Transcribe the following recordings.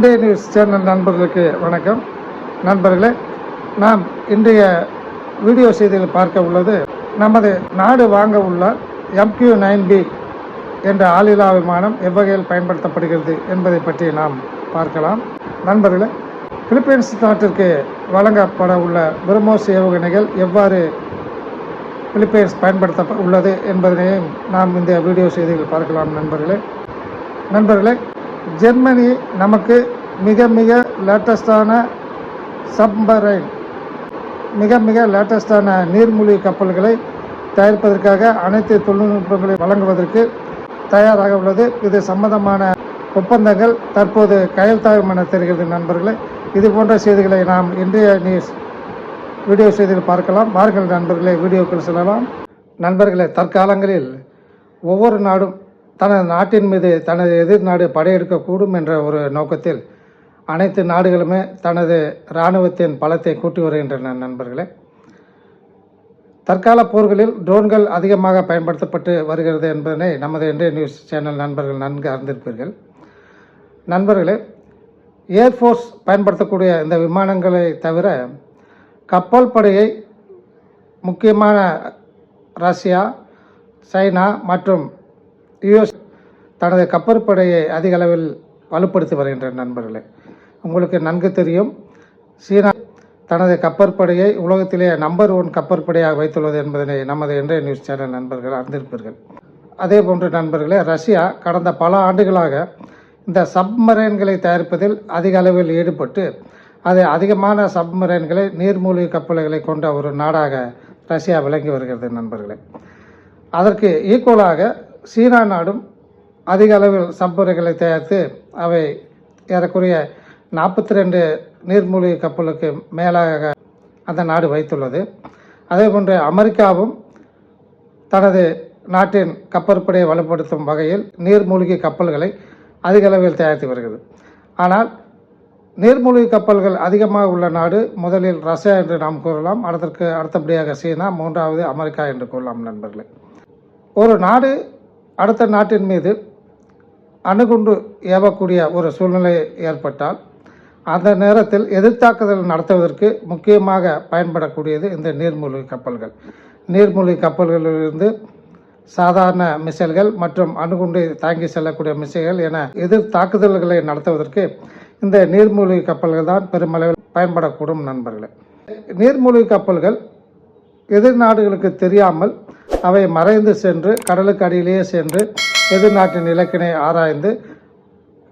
இந்திய news channel நண்பர்களுக்கு வணக்கம். நண்பர்களே நாம் இன்றைய வீடியோ செய்தியில் பார்க்க உள்ளது நமது நாடு வாங்க உள்ள எம்கியூ நைன் பி என்ற ஆளில்லா விமானம் எவ்வகையில் பயன்படுத்தப்படுகிறது என்பதை பற்றி நாம் பார்க்கலாம். நண்பர்களே பிலிப்பைன்ஸ் நாட்டிற்கு வழங்கப்பட உள்ள பிரம்மோஸ் ஏவுகணைகள் எவ்வாறு பிலிப்பைன்ஸ் பயன்படுத்த உள்ளது என்பதனையும் நாம் இந்த வீடியோ செய்தியில் பார்க்கலாம் நண்பர்களே. நண்பர்களே ஜெர்மனி நமக்கு மிக மிக லேட்டஸ்டான சப்மரைன் மிக மிக லேட்டஸ்டான நீர்மூழ்கி கப்பல்களை தயாரிப்பதற்காக அனைத்து தொழில்நுட்பங்களை வழங்குவதற்கு தயாராக உள்ளது. இது சம்பந்தமான ஒப்பந்தங்கள் தற்போது கையெழுத்தாகும் என தெரிகிறது நண்பர்களே. இது போன்ற செய்திகளை நாம் இன்றைய நியூஸ் வீடியோ செய்தியில் பார்க்கலாம். வாருங்கள் நண்பர்களே வீடியோக்கள் செல்லலாம். நண்பர்களே தற்காலங்களில் ஒவ்வொரு நாடும் தனது நாட்டின் மீது தனது எதிர் நாடு படையெடுக்கக்கூடும் என்ற ஒரு நோக்கத்தில் அனைத்து நாடுகளுமே தனது இராணுவத்தின் பலத்தை கூட்டி வருகின்றன நண்பர்களே. தற்கால போர்களில் ட்ரோன்கள் அதிகமாக பயன்படுத்தப்பட்டு வருகிறது என்பதனை நமது இன்றைய நியூஸ் சேனல் நண்பர்கள் நன்கு அறிந்திருப்பீர்கள். நண்பர்களே ஏர்ஃபோர்ஸ் பயன்படுத்தக்கூடிய இந்த விமானங்களை தவிர கப்பல் படையை முக்கியமான ரஷ்யா சைனா மற்றும் யுஎஸ் தனது கப்பற்படையை அதிக அளவில் வலுப்படுத்தி வருகின்ற நண்பர்களே. உங்களுக்கு நன்கு தெரியும் சீனா தனது கப்பற்படையை உலகத்திலேயே நம்பர் ஒன் கப்பற்படையாக வைத்துள்ளது என்பதனை நமது இன்றைய நியூஸ் சேனல் நண்பர்கள் அறிந்திருப்பீர்கள். அதே போன்று நண்பர்களே ரஷ்யா கடந்த பல ஆண்டுகளாக இந்த சப்மரைன்களை தயாரிப்பதில் அதிக அளவில் ஈடுபட்டு அது அதிகமான சப்மரைன்களை நீர்மூழ்கி கப்பல்களை கொண்ட ஒரு நாடாக ரஷ்யா விளங்கி வருகிறது நண்பர்களே. அதற்கு ஈக்குவலாக சீனா நாடும் அதிக அளவில் சப்மரைன்களை தயாரித்து அவை ஏறக்குறைய நாற்பத்தி ரெண்டு நீர்மூழ்கி கப்பலுக்கு மேலாக அந்த நாடு வைத்துள்ளது. அதேபோன்று அமெரிக்காவும் தனது நாட்டின் கப்பற்படையை வலுப்படுத்தும் வகையில் நீர்மூழ்கி கப்பல்களை அதிக அளவில் தயாரித்து வருகிறது. ஆனால் நீர்மூழ்கி கப்பல்கள் அதிகமாக உள்ள நாடு முதலில் ரஷ்யா என்று நாம் கூறலாம் அதற்கு அடுத்தபடியாக சீனா மூன்றாவது அமெரிக்கா என்று கூறலாம் நண்பர்களே. ஒரு நாடு அடுத்த நாட்டின் மீது அணுகுண்டு ஏவக்கூடிய ஒரு சூழ்நிலை ஏற்பட்டால் அந்த நேரத்தில் எதிர்த்தாக்குதல் நடத்துவதற்கு முக்கியமாக பயன்படக்கூடியது இந்த நீர்மூழ்கி கப்பல்கள். நீர்மூழ்கி கப்பல்களிலிருந்து சாதாரண மிசைல்கள் மற்றும் அணுகுண்டு தாங்கி செல்லக்கூடிய மிசைல்கள் என எதிர் தாக்குதல்களை நடத்துவதற்கு இந்த நீர்மூழ்கி கப்பல்கள் தான் பெருமளவில் பயன்படக்கூடும் நண்பர்களே. நீர்மூழ்கி கப்பல்கள் எதிர் நாடுகளுக்கு தெரியாமல் அவை மறைந்து சென்று கடலுக்கு அடியிலேயே சென்று எதிர்நாட்டின் இலக்கினை ஆராய்ந்து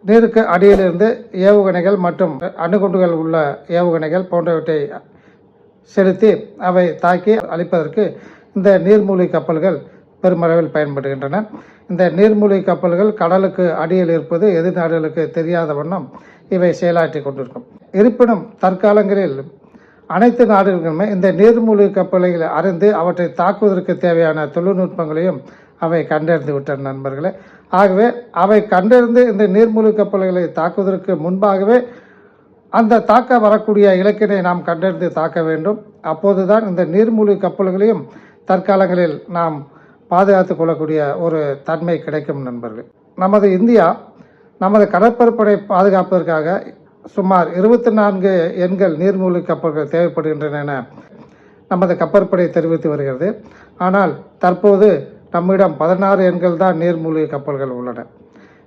நீருக்கு அடியிலிருந்து ஏவுகணைகள் மற்றும் அணுகுண்டுகள் உள்ள ஏவுகணைகள் போன்றவற்றை செலுத்தி அவை தாக்கி அழிப்பதற்கு இந்த நீர்மூழ்கி கப்பல்கள் பெருமளவில் பயன்படுகின்றன. இந்த நீர்மூழ்கி கப்பல்கள் கடலுக்கு அடியில் இருப்பது எதிர் நாடுகளுக்கு தெரியாத வண்ணம் இவை செயலாற்றி கொண்டிருக்கும். இருப்பினும் தற்காலங்களில் அனைத்து நாடுகளுமே இந்த நீர்மூழ்கி கப்பலைகளை அறிந்து அவற்றை தாக்குவதற்கு தேவையான தொழில்நுட்பங்களையும் அவை கண்டறிந்து விட்டன நண்பர்களே. ஆகவே அவை கண்டறிந்து இந்த நீர்மூழ்கி கப்பல்களை தாக்குவதற்கு முன்பாகவே அந்த தாக்க வரக்கூடிய இலக்கினை நாம் கண்டறிந்து தாக்க வேண்டும். அப்போதுதான் இந்த நீர்மூழ்கி கப்பல்களையும் தற்காலங்களில் நாம் பாதுகாத்து கொள்ளக்கூடிய ஒரு தன்மை கிடைக்கும் நண்பர்கள். நமது இந்தியா நமது கடற்பரப்படை பாதுகாப்பதற்காக சுமார் இருபத்தி நான்கு எண்கள் நீர்மூழ்கி கப்பல்கள் தேவைப்படுகின்றன என நமது கப்பற்படை தெரிவித்து வருகிறது. ஆனால் தற்போது நம்மிடம் பதினாறு எண்கள் தான் நீர்மூழ்கி கப்பல்கள் உள்ளன.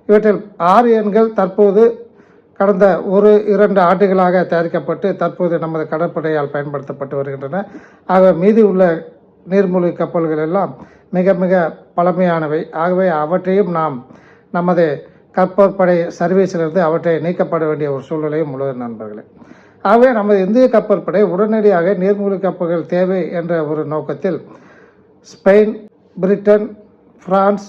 இவற்றில் ஆறு எண்கள் தற்போது கடந்த ஒரு இரண்டு ஆண்டுகளாக தயாரிக்கப்பட்டு தற்போது நமது கடற்படையால் பயன்படுத்தப்பட்டு வருகின்றன. ஆக மீதி உள்ள நீர்மூழ்கி கப்பல்கள் எல்லாம் மிக மிக பழமையானவை. ஆகவே அவற்றையும் நாம் நமது கப்பற்படை சர்வீஸிலிருந்து அவற்றை நீக்கப்பட வேண்டிய ஒரு சூழ்நிலையும் உள்ளது நண்பர்களே. ஆகவே நமது இந்திய கப்பற்படை உடனடியாக நீர்மூழ்கி கப்பல்கள் தேவை என்ற ஒரு நோக்கத்தில் ஸ்பெயின் பிரிட்டன் பிரான்ஸ்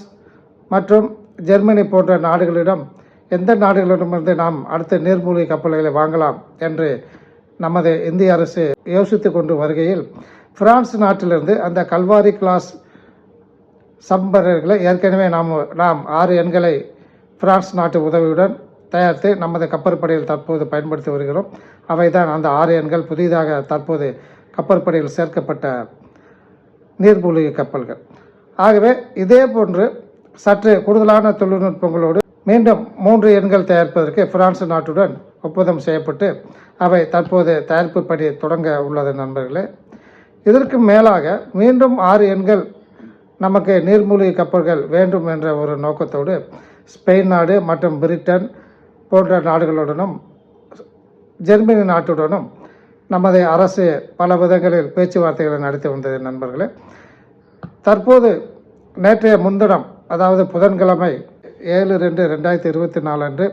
மற்றும் ஜெர்மனி போன்ற நாடுகளிடம் எந்த நாடுகளிடமிருந்து நாம் அடுத்த நீர்மூழ்கி கப்பல்களை வாங்கலாம் என்று நமது இந்திய அரசு யோசித்து கொண்டு வருகையில் பிரான்ஸ் நாட்டிலிருந்து அந்த கல்வாரி கிளாஸ் சம்பரர்களை ஏற்கனவே நாம் நாம் ஆறு எண்களை பிரான்ஸ் நாட்டு உதவியுடன் தயாரித்து நமது கப்பற்படையில் தற்போது பயன்படுத்தி வருகிறோம். அவைதான் அந்த ஆறு எண்கள். புதிதாக தற்போது கப்பற்படையில் சேர்க்கப்பட்ட நீர்மூழ்கி கப்பல்கள். ஆகவே இதே போன்று சற்று கூடுதலான தொழில்நுட்பங்களோடு மீண்டும் மூன்று எண்கள் தயாரிப்பதற்கு பிரான்ஸ் நாட்டுடன் ஒப்பந்தம் செய்யப்பட்டு அவை தற்போது தயாரிப்பு பணி தொடங்க உள்ளது நண்பர்களே. இதற்கு மேலாக மீண்டும் ஆறு எண்கள் நமக்கு நீர்மூழ்கி கப்பல்கள் வேண்டும் என்ற ஒரு நோக்கத்தோடு ஸ்பெயின் நாடு மற்றும் பிரிட்டன் போன்ற நாடுகளுடனும் ஜெர்மனி நாட்டுடனும் நமது அரசு பல விதங்களில் பேச்சுவார்த்தைகளை நடத்தி வந்தது நண்பர்களே. தற்போது நேற்றைய முன்தினம் அதாவது புதன்கிழமை ஏழு ரெண்டு ரெண்டாயிரத்தி இருபத்தி நாலு அன்று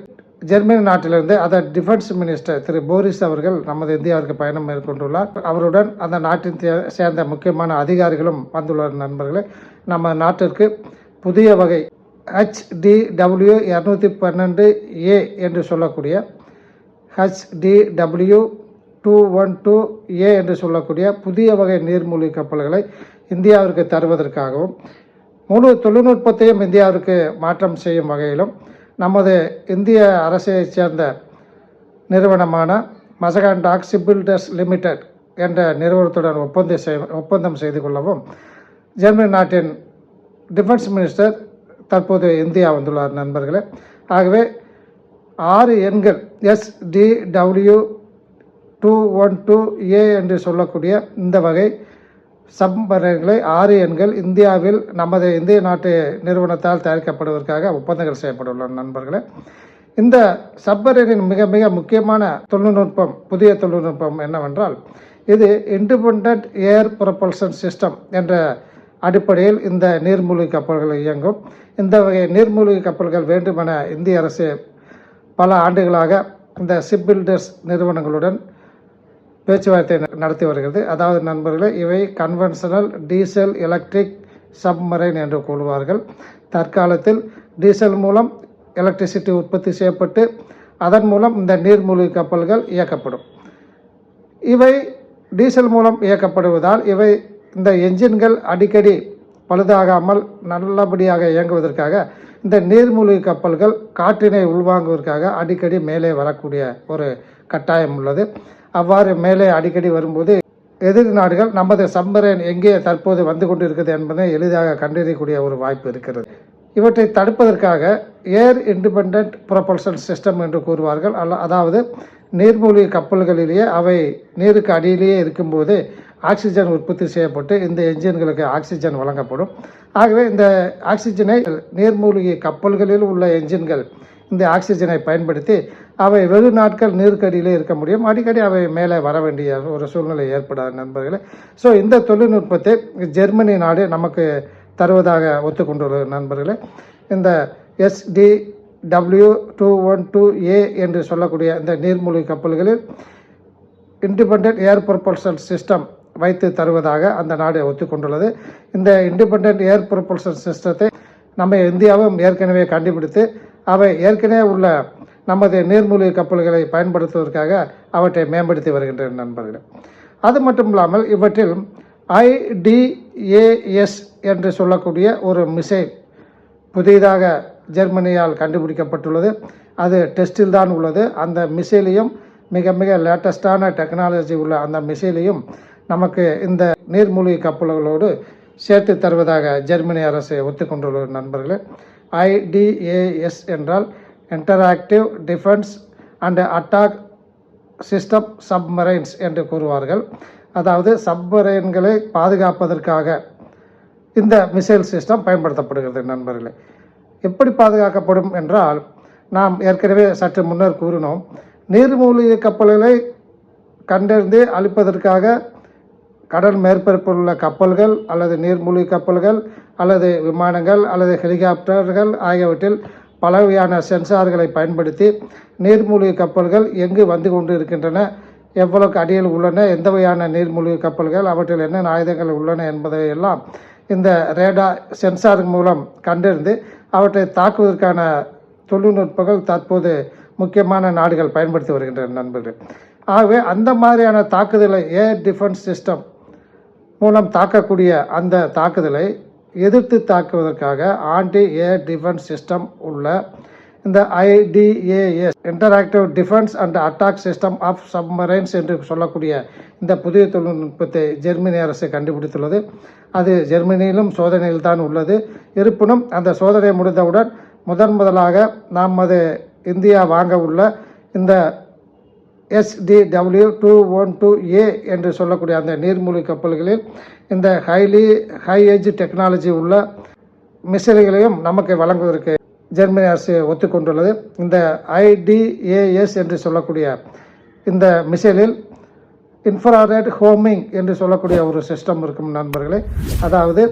ஜெர்மனி நாட்டிலிருந்து அதன் டிஃபென்ஸ் மினிஸ்டர் திரு போரிஸ் அவர்கள் நமது இந்தியாவிற்கு பயணம் மேற்கொண்டுள்ளார். அவருடன் அந்த நாட்டின் சேர்ந்த முக்கியமான அதிகாரிகளும் வந்துள்ளார் நண்பர்களே. நம்ம நாட்டிற்கு புதிய வகை ஹெச்டிடபிள்யூ இரநூத்தி பன்னெண்டு ஏ என்று சொல்லக்கூடிய HDW two one two A என்று சொல்லக்கூடிய புதிய வகை நீர்மூழ்கி கப்பல்களை இந்தியாவிற்கு தருவதற்காகவும் முழு தொழில்நுட்பத்தையும் இந்தியாவிற்கு மாற்றம் செய்யும் வகையிலும் நமது இந்திய அரசைச் சேர்ந்த நிறுவனமான மசகான் டாக் பில்டர்ஸ் லிமிடெட் என்ற நிறுவனத்துடன் ஒப்பந்தம் செய் ஒப்பந்தம் செய்து கொள்ளவும் ஜெர்மனி நாட்டின் டிஃபென்ஸ் மினிஸ்டர் தற்போது இந்தியா வந்துள்ளார் நண்பர்களே. ஆகவே ஆறு எண்கள் SDW two one two A என்று சொல்லக்கூடிய இந்த வகை சம்பரங்களை ஆறு எண்கள் இந்தியாவில் நமது இந்திய நாட்டு நிறுவனத்தால் தயாரிக்கப்படுவதற்காக ஒப்பந்தங்கள் செய்யப்பட்டுள்ளன நண்பர்களே. இந்த சப்பரேனின் மிக மிக முக்கியமான தொழில்நுட்பம் புதிய தொழில்நுட்பம் என்னவென்றால் இது இண்டிபெண்ட் ஏர் ப்ரொபல்சன் சிஸ்டம் என்ற அடிப்படையில் இந்த நீர்மூழ்கி கப்பல்கள் இயங்கும். இந்த வகை நீர்மூழ்கி கப்பல்கள் வேண்டுமென இந்திய அரசு பல ஆண்டுகளாக இந்த ஷிப் பில்டர்ஸ் நிறுவனங்களுடன் பேச்சுவார்த்தை ந- நடத்தி வருகிறது. அதாவது நண்பர்களே இவை கன்வென்ஷனல் டீசல் எலக்ட்ரிக் சப்மரைன் என்று கூறுவார்கள். தற்காலத்தில் டீசல் மூலம் எலக்ட்ரிசிட்டி உற்பத்தி செய்யப்பட்டு அதன் மூலம் இந்த நீர்மூழ்கி கப்பல்கள் இயக்கப்படும். இவை டீசல் மூலம் இயக்கப்படுவதால் இவை இந்த என்ஜின்கள் அடிக்கடி பழுதாகாமல் நல்லபடியாக இயங்குவதற்காக இந்த நீர்மூழ்கி கப்பல்கள் காற்றினை உள்வாங்குவதற்காக அடிக்கடி மேலே வரக்கூடிய ஒரு கட்டாயம் உள்ளது. அவ்வாறு மேலே அடிக்கடி வரும்போது எதிர் நாடுகள் நமது சம்பரன் எங்கே தற்போது வந்து கொண்டிருக்கிறது என்பதை எளிதாக கண்டறியக்கூடிய ஒரு வாய்ப்பு இருக்கிறது. இவற்றை தடுப்பதற்காக ஏர் இண்டிபெண்ட் ப்ரொபல்சன் சிஸ்டம் என்று கூறுவார்கள். அல்ல அதாவது நீர்மூழ்கி கப்பல்களிலேயே அவை நீருக்கு அடியிலேயே இருக்கும்போது ஆக்சிஜன் உற்பத்தி செய்யப்பட்டு இந்த என்ஜின்களுக்கு ஆக்சிஜன் வழங்கப்படும். ஆகவே இந்த ஆக்சிஜனை நீர்மூழ்கி கப்பல்களில் உள்ள என்ஜின்கள் இந்த ஆக்சிஜனை பயன்படுத்தி அவை வெகு நாட்கள் நீருக்கடியிலே இருக்க முடியும். அடிக்கடி அவை மேலே வர வேண்டிய ஒரு சூழ்நிலை ஏற்படாது நண்பர்களே. ஸோ இந்த தொழில்நுட்பத்தை ஜெர்மனி நாடு நமக்கு தருவதாக ஒத்துக்கொண்டுள்ளது நண்பர்களே. இந்த SD W two one two A என்று சொல்லக்கூடிய இந்த நீர்மூழ்கி கப்பல்களில் இண்டிபெண்ட் ஏர் ப்ரொபல்சன் சிஸ்டம் வைத்து தருவதாக அந்த நாடு ஒத்துக்கொண்டுள்ளது. இந்த இண்டிபெண்ட் ஏர் ப்ரொபல்சன் சிஸ்டத்தை நம்ம இந்தியாவும் ஏற்கனவே கண்டுபிடித்து அவை ஏற்கனவே உள்ள நமது நீர்மூழ்கி கப்பல்களை பயன்படுத்துவதற்காக அவற்றை மேம்படுத்தி வருகின்றன நண்பர்கள். அது மட்டும் இல்லாமல் இவற்றில் ஐடிஏஎஸ் என்று சொல்லக்கூடிய ஒரு மிசைல் புதிதாக ஜெர்மனியால் கண்டுபிடிக்கப்பட்டுள்ளது. அது டெஸ்டில் தான் உள்ளது. அந்த மிசைலையும் மிக மிக லேட்டஸ்டான டெக்னாலஜி உள்ள அந்த மிசைலையும் நமக்கு இந்த நீர்மூழ்கி கப்பல்களோடு சேர்த்து தருவதாக ஜெர்மனி அரசு ஒத்துக்கொண்டுள்ள நண்பர்களே ஐடிஏஎஸ் என்றால் interactive defence and attack system submarines என்று கூறுவார்கள். அதாவது சப்மரைன்களை பாதுகாப்பதற்காக இந்த மிசைல் சிஸ்டம் பயன்படுத்தப்படுகிறது நண்பர்களே. எப்படி பாதுகாக்கப்படும் என்றால் நாம் ஏற்கனவே சற்று முன்னர் கூறினோம் நீர்மூழ்கி கப்பல்களை கண்டறிந்து அழிப்பதற்காக கடல் மேற்பரப்பில் உள்ள கப்பல்கள் அல்லது நீர்மூழ்கி கப்பல்கள் அல்லது விமானங்கள் அல்லது ஹெலிகாப்டர்கள் ஆகியவற்றில் பல வகையான சென்சார்களை பயன்படுத்தி நீர்மூழ்கி கப்பல்கள் எங்கு வந்து கொண்டு இருக்கின்றன எவ்வளவுக்கு அடியில் உள்ளன எந்த வகையான நீர்மூழ்கி கப்பல்கள் அவற்றில் என்னென்ன ஆயுதங்கள் உள்ளன என்பதை எல்லாம் இந்த ரேடா சென்சார் மூலம் கண்டறிந்து அவற்றை தாக்குவதற்கான தொழில்நுட்பங்கள் தற்போது முக்கியமான நாடுகள் பயன்படுத்தி வருகின்றன நண்பர்கள். ஆகவே அந்த மாதிரியான தாக்குதலை ஏர் டிஃபென்ஸ் சிஸ்டம் மூலம் தாக்கக்கூடிய அந்த தாக்குதலை எதிர்த்து தாக்குவதற்காக ஆன்டி ஏர் டிஃபென்ஸ் சிஸ்டம் உள்ள இந்த IDAS interactive defence and attack system of submarines என்று சொல்லக்கூடிய இந்த புதிய தொழில்நுட்பத்தை ஜெர்மனி அரசு கண்டுபிடித்துள்ளது. அது ஜெர்மனியிலும் சோதனையில் தான் உள்ளது. இருப்பினும் அந்த சோதனை முடிந்தவுடன் முதன் முதலாக நமது இந்தியா வாங்க உள்ள இந்த SDW two one two A என்று சொல்லக்கூடிய அந்த நீர்மூழ்கி கப்பல்களில் இந்த ஹைலி ஹை ஏஜ் டெக்னாலஜி உள்ள மிசைல்களையும் நமக்கு வழங்குவதற்கு ஜெர்மனி அரசு ஒத்துக்கொண்டுள்ளது. இந்த ஐடிஏஎஸ் என்று சொல்லக்கூடிய இந்த மிசைலில் இன்ஃப்ராரெட் ஹோமிங் என்று சொல்லக்கூடிய ஒரு சிஸ்டம் இருக்கும் நண்பர்களே. அதாவது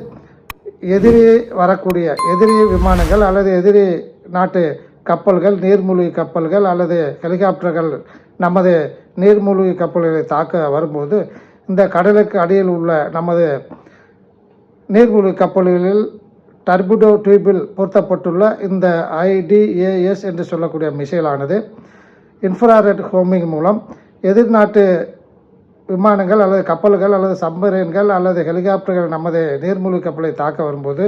எதிரி வரக்கூடிய எதிரி விமானங்கள் அல்லது எதிரி நாட்டு கப்பல்கள் நீர்மூழ்கி கப்பல்கள் அல்லது ஹெலிகாப்டர்கள் நமது நீர்மூழ்கி கப்பல்களை தாக்க வரும்போது இந்த கடலுக்கு அடியில் உள்ள நமது நீர்மூழ்கி கப்பல்களில் டர்பிடோ டியூபில் பொருத்தப்பட்டுள்ள இந்த ஐடிஏஎஸ் என்று சொல்லக்கூடிய மிசைலானது இன்ஃப்ராரெட் ஹோமிங் மூலம் எதிர்நாட்டு விமானங்கள் அல்லது கப்பல்கள் அல்லது சப்மரீன்கள் அல்லது ஹெலிகாப்டர்கள் நமது நீர்மூழ்கி கப்பலை தாக்க வரும்போது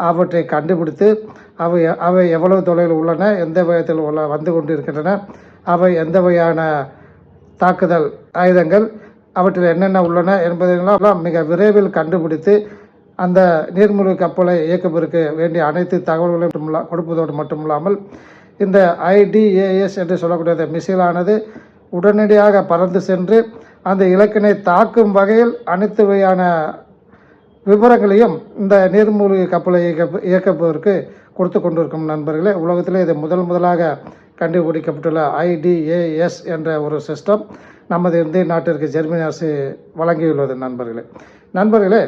அவற்றை கண்டுபிடித்து அவை அவை எவ்வளவு தொலைவில் உள்ளன எந்த விதத்தில் உள்ள வந்து கொண்டிருக்கின்றன அவை எந்த வகையான தாக்குதல் ஆயுதங்கள் அவற்றில் என்னென்ன உள்ளன என்பதெல்லாம் மிக விரைவில் கண்டுபிடித்து அந்த நீர்மூழ்கி கப்பலை இயக்குவதற்கு வேண்டிய அனைத்து தகவல்களையும் கொடுப்பதோடு மட்டுமில்லாமல் இந்த ஐடிஏஎஸ் என்று சொல்லக்கூடிய இந்த மிசைலானது உடனடியாக பறந்து சென்று அந்த இலக்கினை தாக்கும் வகையில் அனைத்து வகையான விவரங்களையும் இந்த நீர்மூழ்கி கப்பலை இயக்க இயக்குவதற்கு கொடுத்து கொண்டிருக்கும் நண்பர்களே உலகத்திலே இது முதல் முதலாக கண்டுபிடிக்கப்பட்டுள்ள ஐடிஏஎஸ் என்ற ஒரு சிஸ்டம் நமது இந்திய நாட்டிற்கு ஜெர்மனி அரசு வழங்கியுள்ளது நண்பர்களே. நண்பர்களே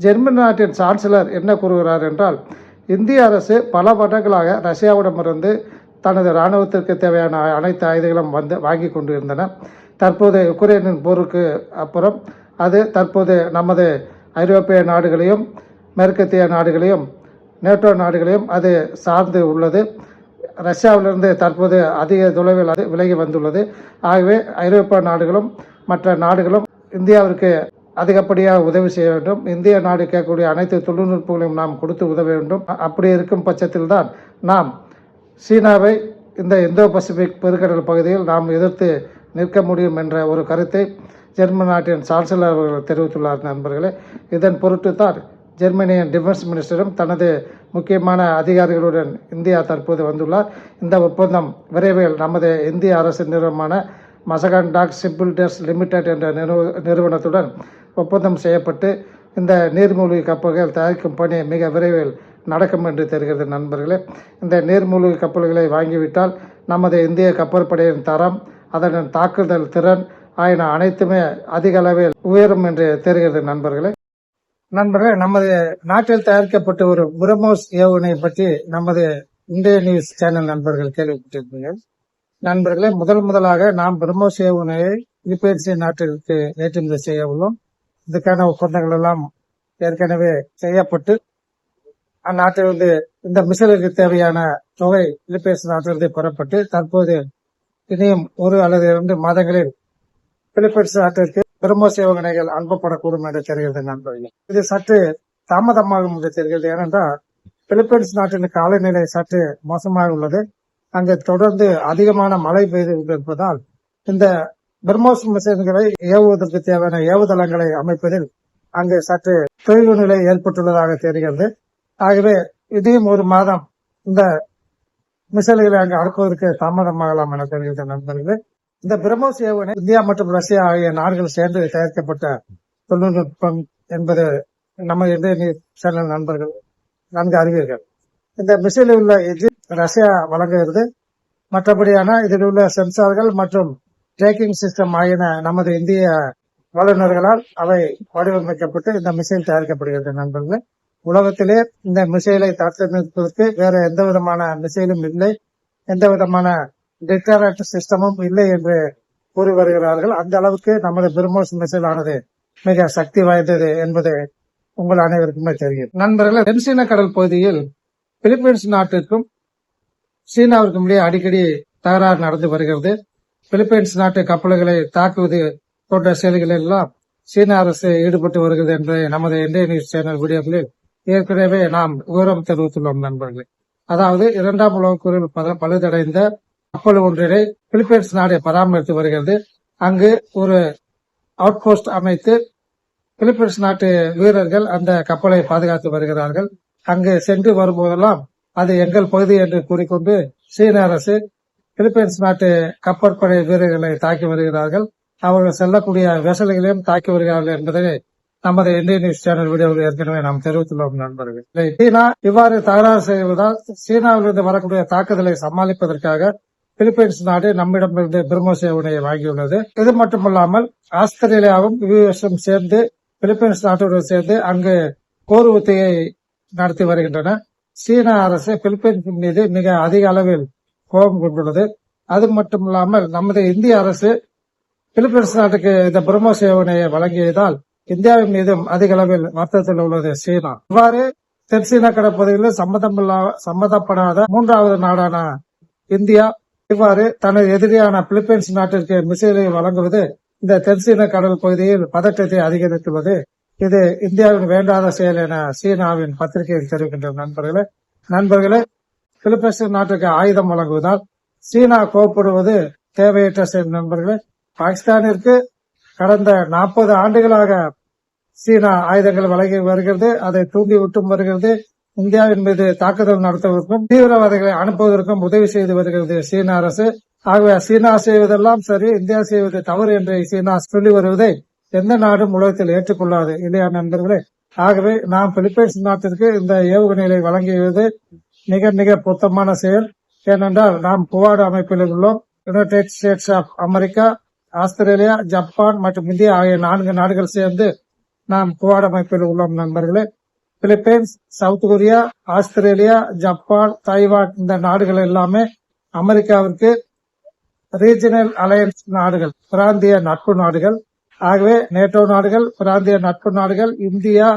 ஜெர்மனி நாட்டின் சான்சலர் என்ன கூறுகிறார் என்றால் இந்திய அரசு பல வருடங்களாக ரஷ்யாவிடமிருந்து தனது இராணுவத்திற்கு தேவையான அனைத்து ஆயுதங்களும் வந்து வாங்கி கொண்டு இருந்தன தற்போது உக்ரைனின் போருக்கு அப்புறம் அது தற்போது நமது ஐரோப்பிய நாடுகளையும் மேற்கத்திய நாடுகளையும் நேட்டோ நாடுகளையும் அது சார்ந்து உள்ளது. ரஷ்யாவிலிருந்து தற்போது அதிக தொலைவில் அது விலகி வந்துள்ளது. ஆகவே ஐரோப்பிய நாடுகளும் மற்ற நாடுகளும் இந்தியாவிற்கு அதிகப்படியாக உதவி செய்ய வேண்டும். இந்திய நாடு கேட்கக்கூடிய அனைத்து தொழில்நுட்பங்களையும் நாம் கொடுத்து உதவ வேண்டும். அப்படி இருக்கும் பட்சத்தில் தான் நாம் சீனாவை இந்த இந்தோ பசிபிக் பெருங்கடல் பகுதியில் நாம் எதிர்த்து நிற்க முடியும் என்ற ஒரு கருத்தை ஜெர்மன் நாட்டின் சான்சலர் அவர்கள் தெரிவித்துள்ளார் நண்பர்களே. இதன் பொருட்டு தான் ஜெர்மனியின் டிஃபென்ஸ் மினிஸ்டரும் தனது முக்கியமான அதிகாரிகளுடன் இந்தியா தற்போது வந்துள்ளார். இந்த ஒப்பந்தம் விரைவில் நமது இந்திய அரசு நிறுவனமான மசகன் டாக் சிம்பிள்டர்ஸ் லிமிடெட் என்ற நிறுவ நிறுவனத்துடன் ஒப்பந்தம் செய்யப்பட்டு இந்த நீர்மூழ்கி கப்பல்கள் தயாரிக்கும் பணி மிக விரைவில் நடக்கும் என்று தெரிகிறது நண்பர்களே. இந்த நீர்மூழ்கி கப்பல்களை வாங்கிவிட்டால் நமது இந்திய கப்பற்படையின் தரம் அதன் தாக்குதல் திறன் ஆயின அனைத்துமே அதிக அளவில் உயரும் என்று தெரிகிறது நண்பர்களே. நண்பர்களே நமது நாட்டில் தயாரிக்கப்பட்ட ஒரு பிரம்மோஸ் ஏவுகணை பற்றி நமது இந்திய நியூஸ் சேனல் நண்பர்கள் கேள்விப்பட்டிருப்பீர்கள். நண்பர்களே முதல் முதலாக நாம் பிரம்மோஸ் ஏவுகணையை பிலிப்பைன்ஸ் நாட்டிற்கு ஏற்றுமதி செய்ய உள்ளோம். இதுக்கான ஒப்பந்தங்கள் எல்லாம் ஏற்கனவே செய்யப்பட்டு அந்நாட்டிலிருந்து இந்த மிசலுக்கு தேவையான தொகை பிலிப்பைன்ஸ் நாட்டிலிருந்து பெறப்பட்டு தற்போது இனியும் ஒரு அல்லது இரண்டு மாதங்களில் பிலிப்பைன்ஸ் நாட்டிற்கு பிரம்மோஸ் சேவகனைகள் அனுப்பப்படக்கூடும் என்று தெரிகிறது நண்பர்களே. இது சற்று தாமதமாகும் என்று தெரிகிறது ஏனென்றால் பிலிப்பைன்ஸ் நாட்டின் காலநிலை சற்று மோசமாக உள்ளது. அங்கு தொடர்ந்து அதிகமான மழை பெய்து கொண்டிருப்பதால் இந்த பிரம்மோஸ் மிசைல்களை ஏவுவதற்கு தேவையான ஏவுதளங்களை அமைப்பதில் அங்கு சற்று தொய்வு நிலை ஏற்பட்டுள்ளதாக தெரிகிறது. ஆகவே இதையும் ஒரு மாதம் இந்த மிசைல்களை அங்கு அனுப்புவதற்கு தாமதமாகலாம் என தெரிகிறது நண்பர்களே. இந்த பிரம்மோஸ் ஏவுகணை இந்தியா மற்றும் ரஷ்யா ஆகிய நாடுகள் சேர்ந்து தயாரிக்கப்பட்ட தொழில்நுட்பம் என்பது நம்ம இந்திய சேனல் நண்பர்கள் நன்கு அறிவீர்கள். இந்த மிசைலில் உள்ள இது ரஷ்யா வழங்குகிறது. மற்றபடியான இதில் உள்ள சென்சார்கள் மற்றும் ட்ரேக்கிங் சிஸ்டம் ஆகியன நமது இந்திய வல்லுநர்களால் அவை வடிவமைக்கப்பட்டு இந்த மிசைல் தயாரிக்கப்படுகிறது நண்பர்களே. உலகத்திலே இந்த மிசைலை தடுத்து நிற்பதற்கு வேற எந்த விதமான மிசைலும் இல்லை. எந்த விதமான டிட்டரண்ட் சிஸ்டமும் இல்லை என்று கூறி வருகிறார்கள். அந்த அளவுக்கு நமது பிரம்மோஸ் மிசைல் ஆனது மிக சக்தி வாய்ந்தது என்பது உங்கள் அனைவருக்குமே தெரியும். நண்பர்களே தென்சீன கடல் பகுதியில் பிலிப்பைன்ஸ் நாட்டிற்கும் சீனாவிற்கும் இடையே அடிக்கடி தகராறு நடந்து வருகிறது. பிலிப்பைன்ஸ் நாட்டு கப்பல்களை தாக்குவது போன்ற செயல்களில் எல்லாம் சீன அரசு ஈடுபட்டு வருகிறது என்று நமது இந்திய நியூஸ் சேனல் வீடியோக்களில் ஏற்கனவே நாம் விவரம் தெரிவித்துள்ளோம் நண்பர்களே. அதாவது இரண்டாம் உலகப் பழுதடைந்த கப்பல் ஒன்றினை பிலிப்பைன்ஸ் நாடு பராமரித்து வருகிறது. அங்கு ஒரு அவுட் போஸ்ட் அமைத்து பிலிப்பைன்ஸ் நாட்டு வீரர்கள் அந்த கப்பலை பாதுகாத்து வருகிறார்கள். அங்கு சென்று வரும்போதெல்லாம் அது எங்கள் பகுதி என்று கூறிக்கொண்டு சீன அரசு பிலிப்பைன்ஸ் நாட்டு கப்பற்படை வீரர்களை தாக்கி வருகிறார்கள். அவர்கள் செல்லக்கூடிய வெசல்களையும் தாக்கி வருகிறார்கள் என்பதை நமது இந்தியன் நியூஸ் சேனல் வீடியோவில் ஏற்கனவே நாம் தெரிவித்துள்ளோம் நண்பர்கள். சீனா இவ்வாறு தகராறு செய்வதால் சீனாவிலிருந்து வரக்கூடிய தாக்குதலை சமாளிப்பதற்காக பிலிப்பைன்ஸ் நாடு நம்மிடமிருந்து பிரம்மோஸ் வாங்கியுள்ளது. இது மட்டுமல்லாமல் ஆஸ்திரேலியாவும் யுஎஸும் சேர்ந்து பிலிப்பைன்ஸ் நாட்டுடன் சேர்ந்து அங்கு போர் ஒத்திகை நடத்தி வருகின்றன. சீன அரசு பிலிப்பைன்ஸ் மீது மிக அதிக அளவில் கோபம் கொண்டுள்ளது. அது மட்டுமில்லாமல் நமது இந்திய அரசு பிலிப்பைன்ஸ் நாட்டுக்கு இந்த பிரம்ம சேவனையை வழங்கியதால் இந்தியாவின் மீதும் அதிக அளவில் வருத்தத்தில் உள்ளது சீனா. இவ்வாறு தென்சீன கடற்பகுதியில் சம்மதமில்லா சம்மதப்படாத மூன்றாவது நாடான இந்தியா இவ்வாறு தனது எதிரியான பிலிப்பைன்ஸ் நாட்டிற்கு மிசைலை வழங்குவது இந்த தென்சீன கடல் பகுதியில் பதற்றத்தை அதிகரித்துள்ளது. இது இந்தியாவின் வேண்டாத செயல் என சீனாவின் பத்திரிகையில் தெரிவிக்கின்ற நண்பர்களே நண்பர்களே பிலிப்பைன்ஸ் நாட்டுக்கு ஆயுதம் வழங்குவதால் சீனா கோப்படுவது தேவையற்ற செயல். நண்பர்களே பாகிஸ்தானிற்கு கடந்த நாற்பது ஆண்டுகளாக சீனா ஆயுதங்கள் வழங்கி வருகிறது. அதை தூண்டி விட்டும் வருகிறது. இந்தியா என்பது தாக்குதல் நடத்துவதற்கும் தீவிரவாதிகளை அனுப்புவதற்கும் உதவி செய்து வருகிறது சீன அரசு. ஆகவே சீனா செய்வதெல்லாம் சரி இந்தியா செய்வது தவறு என்று சீனா சொல்லி வருவதை எந்த நாடும் உலகத்தில் ஏற்றுக்கொள்ளாது. இல்லையா நண்பர்களே? ஆகவே நாம் பிலிப்பைன்ஸ் நாட்டிற்கு இந்த ஏவுகணைகளை வழங்கியது மிக மிக பொருத்தமான செயல். ஏனென்றால் நாம் குவாடு அமைப்பில் உள்ளோம். United States of America Australia Japan மற்றும் இந்தியா ஆகிய நான்கு நாடுகள் சேர்ந்து நாம் குவாட் அமைப்பில் உள்ளோம் நண்பர்களே. Philippines South Korea Australia Japan Taiwan இந்த நாடுகள் எல்லாமே அமெரிக்காவிற்கு ரீஜனல் அலையன்ஸ் நாடுகள் பிராந்திய நட்பு நாடுகள். ஆகவே நேட்டோ நாடுகள் பிராந்திய நட்பு நாடுகள் இந்தியா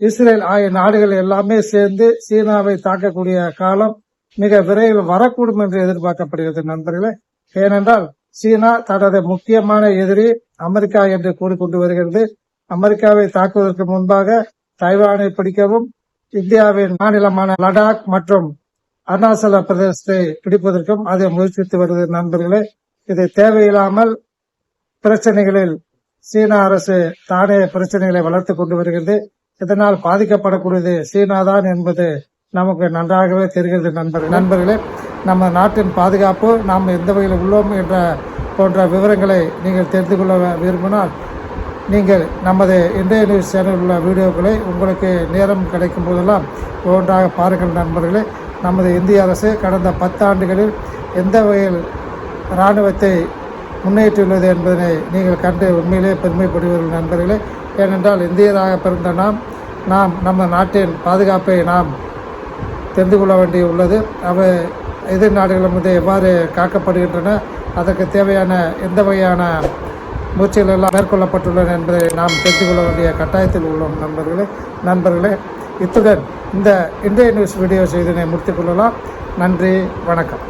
இஸ்ரேல் ஆகிய நாடுகள் எல்லாமே சேர்ந்து சீனாவை தாக்கக்கூடிய காலம் மிக விரைவில் வரக்கூடும் என்று எதிர்பார்க்கப்படுகிறது நண்பர்களே. ஏனென்றால் சீனா தனது முக்கியமான எதிரி அமெரிக்கா என்று கூறிக்கொண்டு வருகிறது. அமெரிக்காவை தாக்குவதற்கு முன்பாக தைவானை பிடிக்கவும் இந்தியாவின் மாநிலமான லடாக் மற்றும் அருணாச்சல பிரதேசத்தை பிடிப்பதற்கும் அதை முயற்சித்து வருகிறது நண்பர்களே. இது தேவையில்லாமல் பிரச்சனைகளில் சீனா அரசு தானே பிரச்சனைகளை வளர்த்து கொண்டு வருகிறது. இதனால் பாதிக்கப்படக்கூடியது சீனா தான் என்பது நமக்கு நன்றாகவே தெரிகிறது நண்பர்கள். நண்பர்களே நம்ம நாட்டின் பாதுகாப்பு நாம் எந்த வகையில் உள்ளோம் என்ற போன்ற விவரங்களை நீங்கள் தெரிந்து கொள்ள விரும்பினால் நீங்கள் நமது இந்திய நியூஸ் சேனலில் உள்ள வீடியோக்களை உங்களுக்கு நேரம் கிடைக்கும் போதெல்லாம் ஒவ்வொன்றாக பாருங்கள் நண்பர்களே. நமது இந்திய அரசு கடந்த பத்தாண்டுகளில் எந்த வகையில் இராணுவத்தை முன்னேற்றியுள்ளது என்பதனை நீங்கள் கண்டு உண்மையிலே பெருமைப்படுவீர்கள் நண்பர்களே. ஏனென்றால் இந்தியராக பிறந்த நாம் நாம் நம்ம நாட்டின் பாதுகாப்பை நாம் தெரிந்து கொள்ள வேண்டியுள்ளது அவை எதிர் நாடுகளும் எவ்வாறு காக்கப்படுகின்றன அதற்கு தேவையான எந்த வகையான முயற்சிகள் எல்லாம் மேற்கொள்ளப்பட்டுள்ளன என்பதை நாம் தெரிந்து கொள்ள வேண்டிய கட்டாயத்தில் உள்ளோம் நண்பர்களே. நண்பர்களே இத்துடன் இந்த இந்திய நியூஸ் வீடியோ செய்தினை முடித்துக் கொள்ளலாம். நன்றி வணக்கம்.